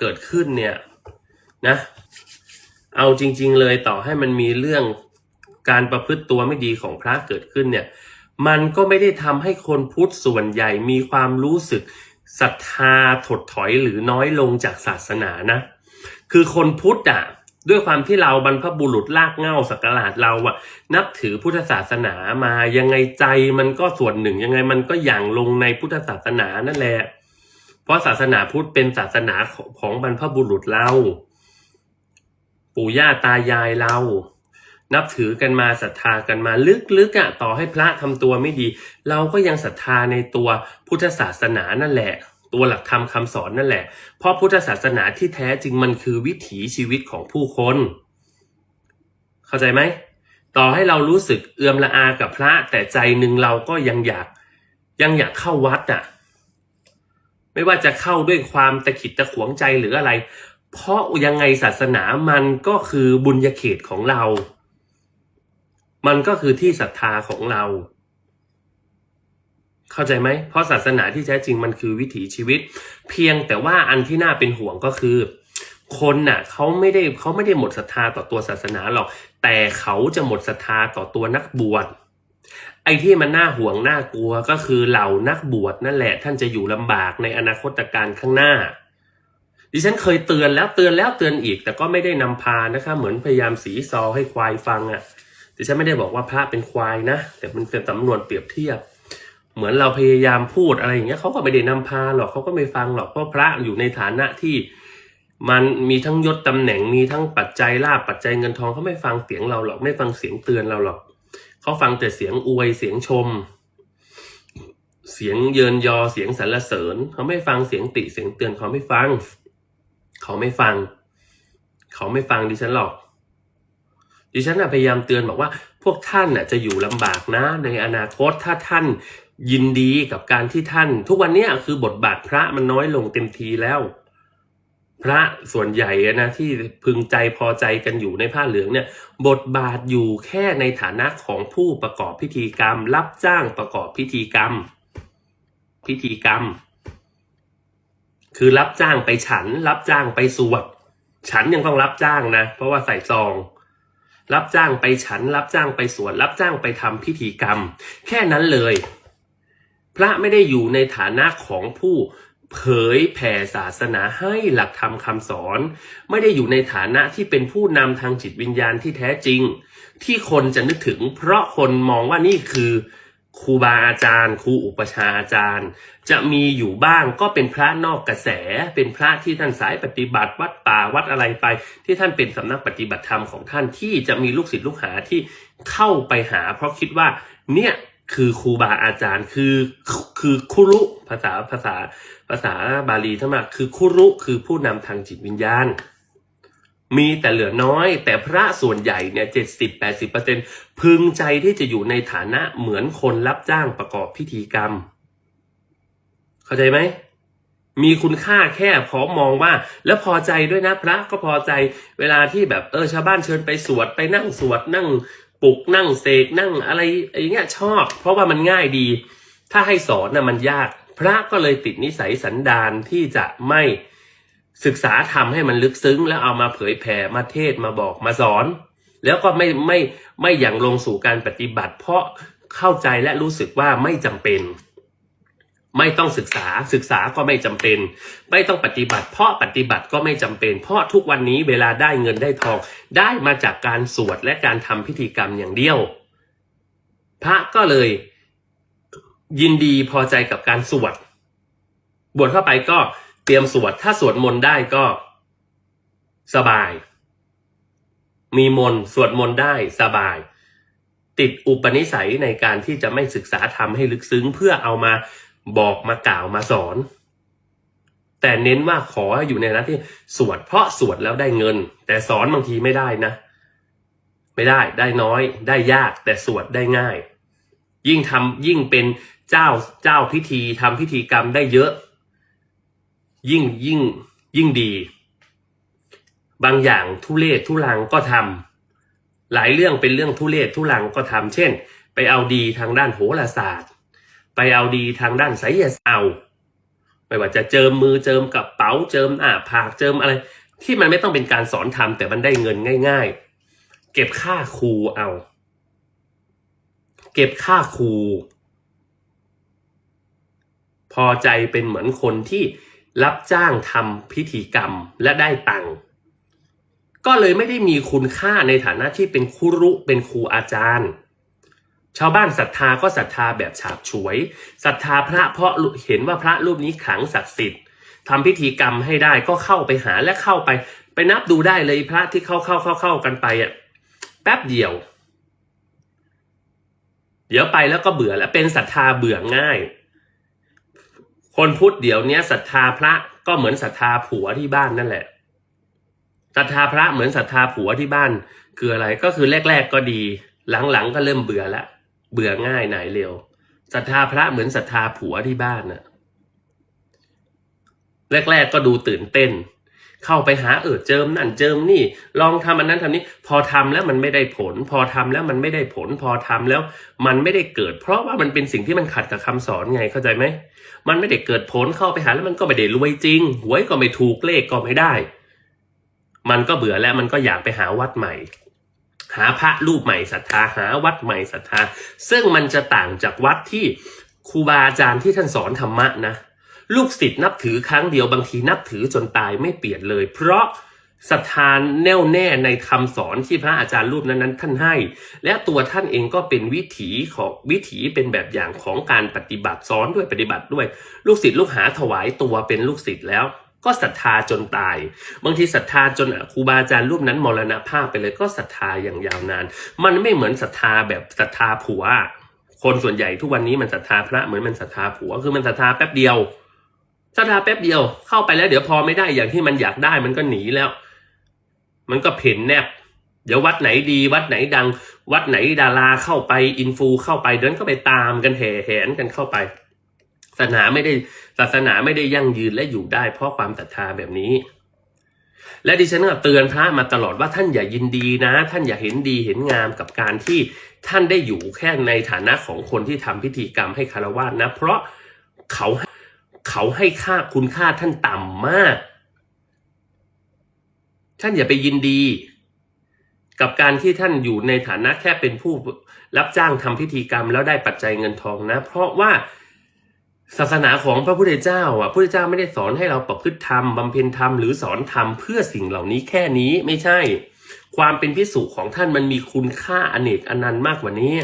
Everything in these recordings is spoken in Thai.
เกิดขึ้นเนี่ยนะ เอาจริง ๆ เลยต่อให้มันมีเรื่องการประพฤติตัวไม่ดีของพระเกิดขึ้นเนี่ย มันก็ไม่ได้ทำให้คนพุทธส่วนใหญ่มีความรู้สึกศรัทธาถดถอยหรือน้อยลงจากศาสนานะ คือคนพุทธอะด้วยความที่เราบรรพบุรุษลากเง้าสักการะเราอะนับถือพุทธศาสนามายังไงใจมันก็ส่วนหนึ่งยังไงมันก็อย่างลงในพุทธศาสนานั่นแหละ เพราะศาสนาพุทธเป็นศาสนาของบรรพบุรุษเรา ปู่ย่าตายายเรา นับถือกันมาศรัทธากันมาลึกๆอะต่อให้พระทำตัวไม่ดี เราก็ยังศรัทธาในตัวพุทธศาสนานั่นแหละ ตัวหลักธรรมคำสอนนั่นแหละ เพราะพุทธศาสนาที่แท้จริงมันคือวิถีชีวิตของผู้คน เข้าใจไหมต่อให้เรารู้สึกเอื่อมละอากับพระแต่ใจหนึ่งเราก็ยังอยากยังอยากเข้าวัดอะ ไม่ว่าจะเข้าด้วยความตะขิดตะขวงใจหรืออะไร เพราะยังไงศาสนามันก็คือบุญญาเขตของเรา มันก็คือที่ศรัทธาของเรา เข้าใจไหม เพราะศาสนาที่แท้จริงมันคือวิถีชีวิต เพียงแต่ว่าอันที่น่าเป็นห่วงก็คือ คนน่ะเขาไม่ได้เขาไม่ได้หมดศรัทธาต่อตัวศาสนาหรอก แต่เขาจะหมดศรัทธาต่อตัวนักบวช ไอ้ที่มันน่าห่วงน่ากลัวก็คือเหล่านักบวชนั่นแหละ ท่านจะอยู่ลำบากในอนาคตการข้างหน้า ดิฉันเคยเตือนแล้วเตือนแล้วเตือนอีก แต่ก็ไม่ได้นำพานะคะ เหมือนพยายามสีซอให้ควายฟังอะ่ะดิฉันไม่ได้บอกว่าพระเป็นควายนะ แต่มันเป็นสำนวนเปรียบเทียบ เหมือนเราพยายามพูดอะไรอย่างเงี้ยเขาก็ไม่ได้นำพาหรอกเขาก็ไม่ฟังหรอกเพราะพระอยู่ในฐานะที่มันมีทั้งยศตำแหน่งมีทั้งปัจจัยลาบปัจจัยเงินทองเขาไม่ฟังเสียงเราหรอกไม่ฟังเสียงเตือนเราหรอก เขาฟังแต่เสียงอวยเสียงชม เสียงเยินยอเสียงสรรเสริญ เขาไม่ฟังเสียงติเสียงเตือนเขาไม่ฟัง เขาไม่ฟัง เขาไม่ฟังดิฉันหรอก ดิฉันพยายามเตือนบอกว่า พวกท่านน่ะจะอยู่ลำบากนะ ในอนาคตถ้าท่านยินดีกับการที่ท่าน ทุกวันนี้คือบทบาทพระมันน้อยลงเต็มทีแล้ว พระส่วนใหญ่อะนะที่พึงใจพอใจกันอยู่ในผ้าเหลืองเนี่ยบทบาทอยู่แค่ในฐานะของผู้ประกอบพิธีกรรม รับจ้างประกอบพิธีกรรม พิธีกรรม คือรับจ้างไปฉัน รับจ้างไปสวดฉันยังต้องรับจ้างนะ เพราะว่าใส่ซอง รับจ้างไปฉัน รับจ้างไปสวดรับจ้างไปทำพิธีกรรม แค่นั้นเลย พระไม่ได้อยู่ในฐานะของผู้ เผยแผ่ศาสนาให้หลักธรรมคำสอน ไม่ได้อยู่ในฐานะที่เป็นผู้นำทางจิตวิญญาณที่แท้จริง ที่คนจะนึกถึง เพราะคนมองว่านี่คือครูบาอาจารย์ครูอุปชาอาจารย์ จะมีอยู่บ้างก็เป็นพระนอกกระแส เป็นพระที่ท่านสายปฏิบัติวัดป่าวัดอะไรไป ที่ท่านเป็นสำนักปฏิบัติธรรมของท่านที่จะมีลูกศิษย์ลูกหาที่เข้าไปหา เพราะคิดว่าเนี่ย คือครูบาอาจารย์คือคือคุรุภาษาภาษาภาษาบาลีทั้งหมดคือคุรุคือผู้นำทางจิตวิญญาณ มีแต่เหลือน้อย แต่พระส่วนใหญ่เนี่ยเจ็ดสิบแปดสิบเปอร์เซ็นพึงใจที่จะอยู่ในฐานะเหมือนคนรับจ้างประกอบพิธีกรรม เข้าใจไหมมีคุณค่าแค่พอมองว่า แล้วพอใจด้วยนะพระก็พอใจเวลาที่แบบเออชาวบ้านเชิญไปสวดไปนั่งสวดนั่ง ปลุกนั่งเสกนั่งอะไรอย่างเงี้ยชอบ เพราะว่ามันง่ายดี ถ้าให้สอนนะมันยาก พระก็เลยติดนิสัยสันดานที่จะไม่ศึกษาทำให้มันลึกซึ้ง แล้วเอามาเผยแผ่มาเทศมาบอกมาสอน แล้วก็ไม่ไม่ไม่อย่างลงสู่การปฏิบัติ เพราะเข้าใจและรู้สึกว่าไม่จำเป็น ไม่ต้องศึกษาศึกษาก็ไม่จำเป็น ไม่ต้องปฏิบัติ เพราะปฏิบัติก็ไม่จำเป็น เพราะทุกวันนี้เวลาได้เงินได้ทอง ได้มาจากการสวดและการทำพิธีกรรมอย่างเดียว พระก็เลยยินดีพอใจกับการสวดบวชเข้าไปก็เตรียมสวดถ้าสวดมนต์ได้ก็สบาย มีมนต์สวดมนต์ได้สบาย ติดอุปนิสัยในการที่จะไม่ศึกษาธรรมให้ลึกซึ้งเพื่อเอามา บอกมากล่าวมาสอน แต่เน้นว่าขออยู่ในนั้นที่สวดเพราะสวดแล้วได้เงิน แต่สอนบางทีไม่ได้นะ ไม่ได้ได้น้อย ได้ยากแต่สวดได้ง่าย ยิ่งทำยิ่งเป็นเจ้าเจ้าพิธีทำพิธีกรรมได้เยอะ ยิ่งยิ่งยิ่งดี บางอย่างทุเลศทุลังก็ทำหลายเรื่องเป็นเรื่องทุเลศทุลังก็ทำเช่น ไปเอาดีทางด้านโหราศาสตร์ ไปเอาดีทางด้านไสยศาสตร์เอาไม่ว่าจะเจิมมือเจิมกระเป๋าเจิมหน้าผากเจิมอะไร ที่มันไม่ต้องเป็นการสอนทำแต่มันได้เงินง่าย ๆ เก็บค่าครูเอา เก็บค่าครูพอใจเป็นเหมือนคนที่รับจ้างทำพิธีกรรมและได้ตังค์ก็เลยไม่ได้มีคุณค่าในฐานะที่เป็นครูรุเป็นครูอาจารย์ ชาวบ้านศรัทธาก็ศรัทธาแบบฉาบฉวยศรัทธาพระเพราะเห็นว่าพระรูปนี้ขลังศักดิ์สิทธิ์ทำพิธีกรรมให้ได้ก็เข้าไปหาและเข้าไป ไปนับดูได้เลยพระที่เข้าเข้าเข้าเข้ากันไปอะแป๊บเดียว เดี๋ยวไปแล้วก็เบื่อแล้วเป็นศรัทธาเบื่อง่าย คนพุทธเดี๋ยวนี้ศรัทธาพระก็เหมือนศรัทธาผัวที่บ้านนั่นแหละศรัทธาพระเหมือนศรัทธาผัวที่บ้าน คืออะไรก็คือแรก ๆ ก็ดี หลังๆก็เริ่มเบื่อและ เบื่อง่ายหนายเร็วศรัทธาพระเหมือนศรัทธาผัวที่บ้านน่ะแรก ๆ ก็ดูตื่นเต้น เข้าไปหาเออเจิมนั่นเจิมนี่ ลองทำอันนั้นทำนี้ พอทำแล้วมันไม่ได้ผล พอทำแล้วมันไม่ได้ผล พอทำแล้วมันไม่ได้เกิด เพราะว่ามันเป็นสิ่งที่มันขัดกับคำสอนไงเข้าใจไหมมันไม่ได้เกิดผลเข้าไปหาแล้วมันก็ไม่ได้รวยจริงหวยก็ไม่ถูกเลขก็ไม่ได้ มันก็เบื่อแล้วมันก็อยากไปหาวัดใหม่ หาพระรูปใหม่ศรัทธาหาวัดใหม่ศรัทธา ซึ่งมันจะต่างจากวัดที่ครูบาอาจารย์ที่ท่านสอนธรรมะนะลูกศิษย์นับถือครั้งเดียวบางทีนับถือจนตายไม่เปลี่ยนเลย เพราะศรัทธาแน่วแน่ในคำสอนที่พระอาจารย์รูปนั้นๆ ท่านให้ และตัวท่านเองก็เป็นวิถีของวิถีเป็นแบบอย่างของการปฏิบัติสอนด้วยปฏิบัติด้วย ลูกศิษย์ลูกหาถวายตัวเป็นลูกศิษย์แล้ว ก็ศรัทธาจนตาย บางทีศรัทธาจนครูบาอาจารย์รูปนั้นมรณภาพไปเลยก็ศรัทธาอย่างยาวนาน มันไม่เหมือนศรัทธาแบบศรัทธาผัว คนส่วนใหญ่ทุกวันนี้มันศรัทธาพระเหมือนมันศรัทธาผัวคือมันศรัทธาแป๊บเดียวศรัทธาแป๊บเดียวเข้าไปแล้วเดี๋ยวพอไม่ได้อย่างที่มันอยากได้มันก็หนีแล้ว มันก็เพ่นแนบเดี๋ยววัดไหนดีวัดไหนดัง วัดไหนดาราเข้าไปอินฟูเข้าไปเดินก็ไปตามกันแห่แหนกันเข้าไปศาสนาไม่ได้ ศาสนาไม่ได้ยั่งยืนและอยู่ได้ เพราะความศรัทธาแบบนี้ และดิฉันก็เตือนพระมาตลอดว่าท่านอย่ายินดีนะ ท่านอย่าเห็นดีเห็นงามกับการที่ท่านได้อยู่แค่ในฐานะของคนที่ทำพิธีกรรมให้คารวะนะ เพราะเขาเขาให้ค่าคุณค่าท่านต่ำมาก ท่านอย่าไปยินดีกับการที่ท่านอยู่ในฐานะแค่เป็นผู้รับจ้างทำพิธีกรรมแล้วได้ปัจจัยเงินทองนะ เพราะว่า ศาสนาของพระพุทธเจ้าอะพระพุทธเจ้าไม่ได้สอนให้เราประพฤติธรรมบำเพ็ญธรรมหรือสอนธรรมเพื่อสิ่งเหล่านี้แค่นี้ไม่ใช่ ความเป็นพิสุของท่านมันมีคุณค่าอเนกอนันต์มากกว่านี้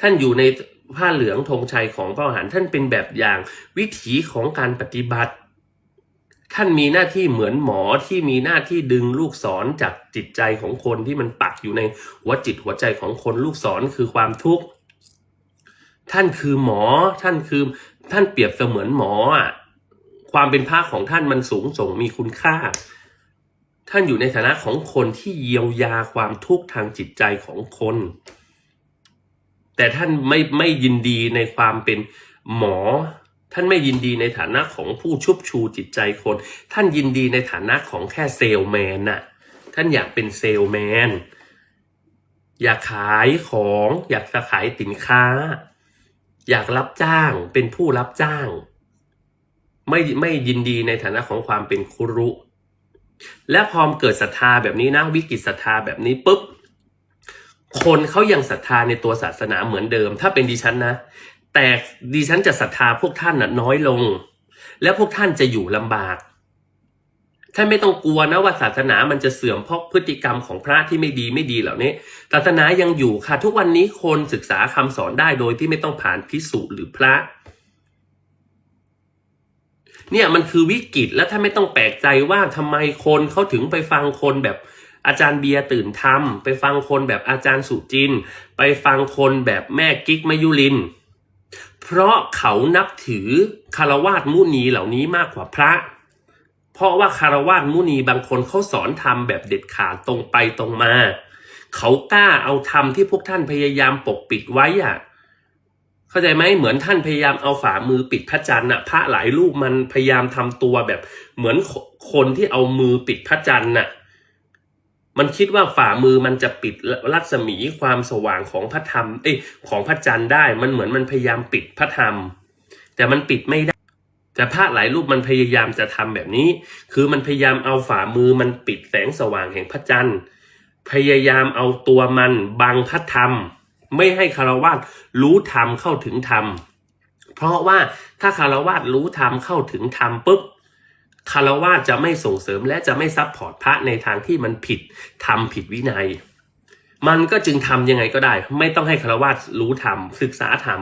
ท่านอยู่ในผ้าเหลืองธงชัยของพระอรหันต์ท่านเป็นแบบอย่างวิถีของการปฏิบัติ ท่านมีหน้าที่เหมือนหมอที่มีหน้าที่ดึงลูกศรจากจิตใจของคนที่มันปักอยู่ในหัวจิตหัวใจของคนลูกศรคือความทุกข์ท่านคือหมอท่านคือ ท่านเปรียบเสมือนหมออะความเป็นพระของท่านมันสูงส่งมีคุณค่า ท่านอยู่ในฐานะของคนที่เยียวยาความทุกข์ทางจิตใจของคน แต่ท่านไม่ไม่ยินดีในความเป็นหมอ ท่านไม่ยินดีในฐานะของผู้ชุบชูจิตใจคน ท่านยินดีในฐานะของแค่เซลแมนน่ะ ท่านอยากเป็นเซลแมน อยากขายของ อยากจะขายสินค้า อยากรับจ้างเป็นผู้รับจ้าง ไม่ไม่ยินดีในฐานะของความเป็นครุ และพอมเกิดศรัทธาแบบนี้นะวิกฤตศรัทธาแบบนี้ปุ๊บคนเขายังศรัทธาในตัวศาสนาเหมือนเดิม ถ้าเป็นดิฉันนะ แต่ดิฉันจะศรัทธาพวกท่านน่ะน้อยลง และพวกท่านจะอยู่ลำบาก ท่านไม่ต้องกลัวนะว่าศาสนามันจะเสื่อมเพราะพฤติกรรมของพระที่ไม่ดีไม่ดีเหล่านี้ ศาสนายังอยู่ค่ะ ทุกวันนี้คนศึกษาคำสอนได้โดยที่ไม่ต้องผ่านพิสุหรือพระ เนี่ยมันคือวิกฤตและถ้านไม่ต้องแปลกใจว่าทำไมคนเขาถึงไปฟังคนแบบอาจารย์เบียร์ตื่นธรรม ไปฟังคนแบบอาจารย์สุจิน ไปฟังคนแบบแม่กิ๊กมายุลิน เพราะเขานับถือคารวาสมุนีเหล่านี้มากกว่าพระ เพราะว่าคารวาสมุนีบางคนเขาสอนธรรมแบบเด็ดขาดตรงไปตรงมา เขากล้าเอาธรรมที่พวกท่านพยายามปกปิดไว้อะเข้าใจไหมเหมือนท่านพยายามเอาฝ่ามือปิดพระจันทร์น่ะพระหลายรูปมันพยายามทำตัวแบบเหมือนคนที่เอามือปิดพระจันทร์น่ะมันคิดว่าฝ่ามือมันจะปิดรัศมีความสว่างของพระธรรม เอ้ยของพระจันทร์ได้ มันเหมือนมันพยายามปิดพระธรรม แต่มันปิดไม่ได้ แต่พระหลายรูปมันพยายามจะทำแบบนี้ คือมันพยายามเอาฝ่ามือมันปิดแสงสว่างแห่งพระจันทร์ พยายามเอาตัวมันบังพระธรรม ไม่ให้คารวะรู้ธรรมเข้าถึงธรรม เพราะว่าถ้าคารวะรู้ธรรมเข้าถึงธรรมปุ๊บคารวะจะไม่ส่งเสริมและจะไม่ซับพอร์ตพระในทางที่มันผิดทำผิดวินัย มันก็จึงทำยังไงก็ได้ ไม่ต้องให้คารวะรู้ธรรมศึกษาธรรม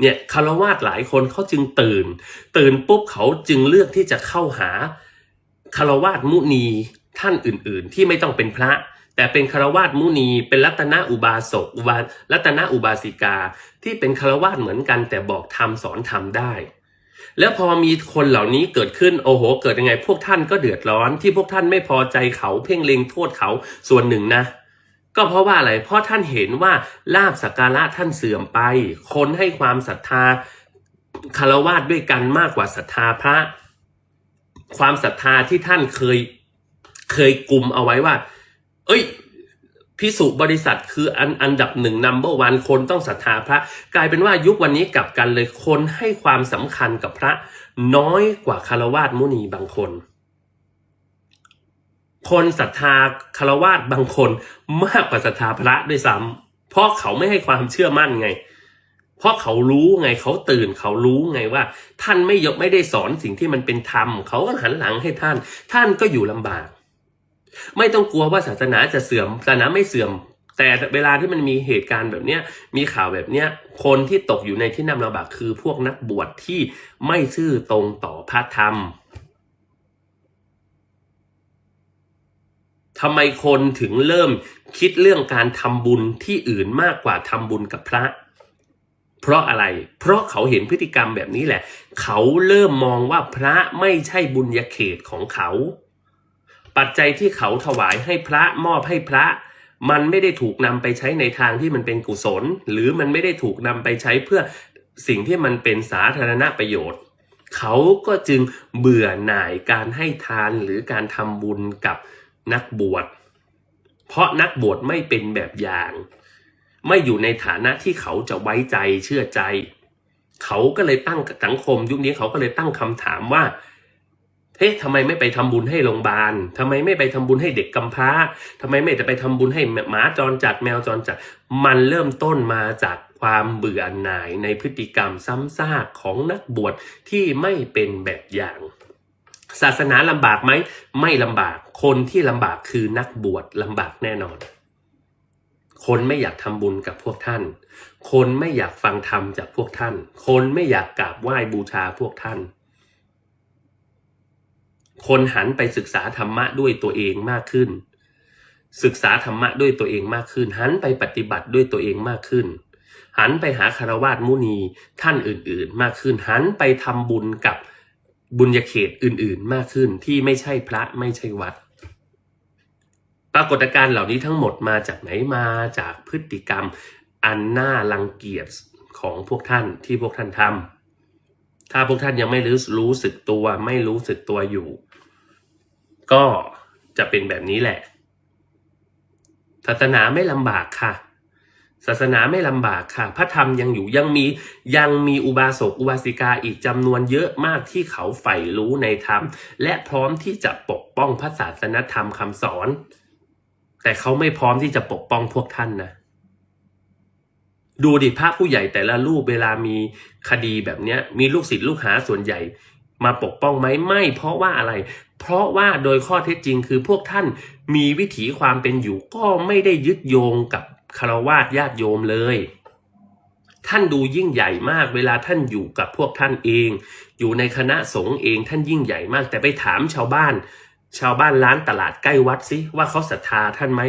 เนี่ยคารวาสหลายคนเขาจึงตื่น ตื่นปุ๊บเขาจึงเลือกที่จะเข้าหาคารวาสมุนีท่านอื่น ๆ ที่ไม่ต้องเป็นพระ แต่เป็นคารวาสมุนี เป็นรัตนอุบาสกอุบารัตนอุบาสิกา ที่เป็นคารวาสเหมือนกันแต่บอกธรรมสอนธรรมได้ แล้วพอมีคนเหล่านี้เกิดขึ้นโอ้โห เกิดยังไง พวกท่านก็เดือดร้อนที่พวกท่านไม่พอใจเขาเพ่งเล็งโทษเขาส่วนหนึ่งนะ ก็เพราะว่าอะไร เพราะท่านเห็นว่าลาบสักการะท่านเสื่อมไป คนให้ความศรัทธาคารวาสด้วยกันมากกว่าศรัทธาพระ ความศรัทธาที่ท่านเคยเคยกลุ่มเอาไว้ว่า เอ้ยพิสุบริษัทคืออันอันดับหนึ่งนัมเบอร์วันคนต้องศรัทธาพระ กลายเป็นว่ายุควันนี้กลับกันเลยคนให้ความสำคัญกับพระ น้อยกว่าคารวาสมุนีบางคน คนศรัทธาคารวาสบางคนมากกว่าศรัทธาพระด้วยซ้ำเพราะเขาไม่ให้ความเชื่อมั่นไง เพราะเขารู้ไงเขาตื่นเขารู้ไงว่า ท่านไม่ยกไม่ได้สอนสิ่งที่มันเป็นธรรม เขาก็หันหลังให้ท่าน ท่านก็อยู่ลำบาก ไม่ต้องกลัวว่าศาสนาจะเสื่อมศาสนาไม่เสื่อม แต่เวลาที่มันมีเหตุการณ์แบบเนี้ยมีข่าวแบบเนี้ยคนที่ตกอยู่ในที่นำลำบากคือพวกนักบวชที่ไม่ซื่อตรงต่อพระธรรม ทำไมคนถึงเริ่มคิดเรื่องการทำบุญที่อื่นมากกว่าทำบุญกับพระ เพราะอะไร เพราะเขาเห็นพฤติกรรมแบบนี้แหละ เขาเริ่มมองว่าพระไม่ใช่บุญญาเขตของเขา ปัจจัยที่เขาถวายให้พระมอบให้พระมันไม่ได้ถูกนำไปใช้ในทางที่มันเป็นกุศล หรือมันไม่ได้ถูกนำไปใช้เพื่อสิ่งที่มันเป็นสาธารณประโยชน์ เขาก็จึงเบื่อหน่ายการให้ทานหรือการทำบุญกับ นักบวช เพราะนักบวชไม่เป็นแบบอย่าง ไม่อยู่ในฐานะที่เขาจะไว้ใจเชื่อใจ เขาก็เลยตั้งสังคม ยุคนี้เขาก็เลยตั้งคำถามว่าเฮ้ยทำไมไม่ไปทำบุญให้โรงพยาบาลทำไมไม่ไปทำบุญให้เด็กกำพร้าทำไมไม่จะไปทำบุญให้หมาจรจัดแมวจรจัด มันเริ่มต้นมาจากความเบื่อหน่ายในพฤติกรรมซ้ำซากของนักบวชที่ไม่เป็นแบบอย่าง ศาสนาลำบากไหมไม่ลำบาก คนที่ลำบากคือนักบวชลำบากแน่นอน คนไม่อยากทำบุญกับพวกท่าน คนไม่อยากฟังธรรมจากพวกท่าน คนไม่อยากกราบไหว้บูชาพวกท่าน คนหันไปศึกษาธรรมะด้วยตัวเองมากขึ้น ศึกษาธรรมะด้วยตัวเองมากขึ้น หันไปปฏิบัติด้วยตัวเองมากขึ้น หันไปหาคารวาสมุนีท่านอื่นๆ มากขึ้น หันไปทำบุญกับ บุญญาเขตอื่นๆมากขึ้นที่ไม่ใช่พระไม่ใช่วัด ปรากฏการณ์เหล่านี้ทั้งหมดมาจากไหนมาจากพฤติกรรมอันน่ารังเกียจของพวกท่านที่พวกท่านทำถ้าพวกท่านยังไม่รู้รู้สึกตัวไม่รู้สึกตัวอยู่ ก็จะเป็นแบบนี้แหละศาสนาไม่ลำบากค่ะ ศาสนาไม่ลำบากค่ะ พระธรรมยังอยู่ยังมียังมีอุบาสกอุบาสิกาอีกจำนวนเยอะมากที่เขาใฝ่รู้ในธรรม และพร้อมที่จะปกป้องพระศาสนธรรมคำสอน แต่เขาไม่พร้อมที่จะปกป้องพวกท่านนะ ดูดิพระผู้ใหญ่แต่ละรูปเวลามีคดีแบบนี้มีลูกศิษย์ลูกหาส่วนใหญ่ มาปกป้องไหมไม่เพราะว่าอะไร เพราะว่าโดยข้อเท็จจริงคือพวกท่านมีวิถีความเป็นอยู่ก็ไม่ได้ยึดโยงกับ คารวาสญาติโยมเลย ท่านดูยิ่งใหญ่มาก เวลาท่านอยู่กับพวกท่านเอง อยู่ในคณะสงฆ์เองท่านยิ่งใหญ่มาก แต่ไปถามชาวบ้าน ชาวบ้านร้านตลาดใกล้วัดสิว่าเขาศรัทธาท่านไหม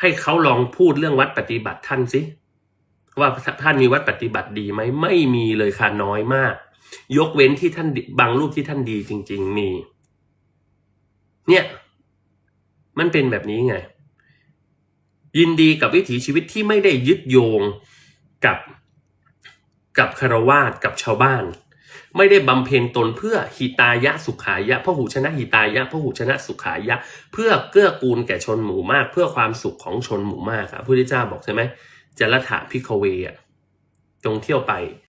ให้เขาลองพูดเรื่องวัดปฏิบัติท่านสิว่าท่านมีวัดปฏิบัติดีไหมไม่มีเลยค่ะน้อยมาก ยกเว้นที่ท่านบางรูปที่ท่านดีจริง ๆ มี เนี่ย มันเป็นแบบนี้ไง ยินดีกับวิถีชีวิตที่ไม่ได้ยึดโยงกับกับคารวาสกับชาวบ้าน ไม่ได้บำเพ็ญตนเพื่อหิตายะสุขายะพหูชนะหิตายะพหูชนะสุขายะ เพื่อเกื้อกูลแก่ชนหมู่มาก เพื่อความสุขของชนหมู่มากครับพระพุทธเจ้าบอกใช่ไหมจรถะพิคเวอะจงเที่ยวไป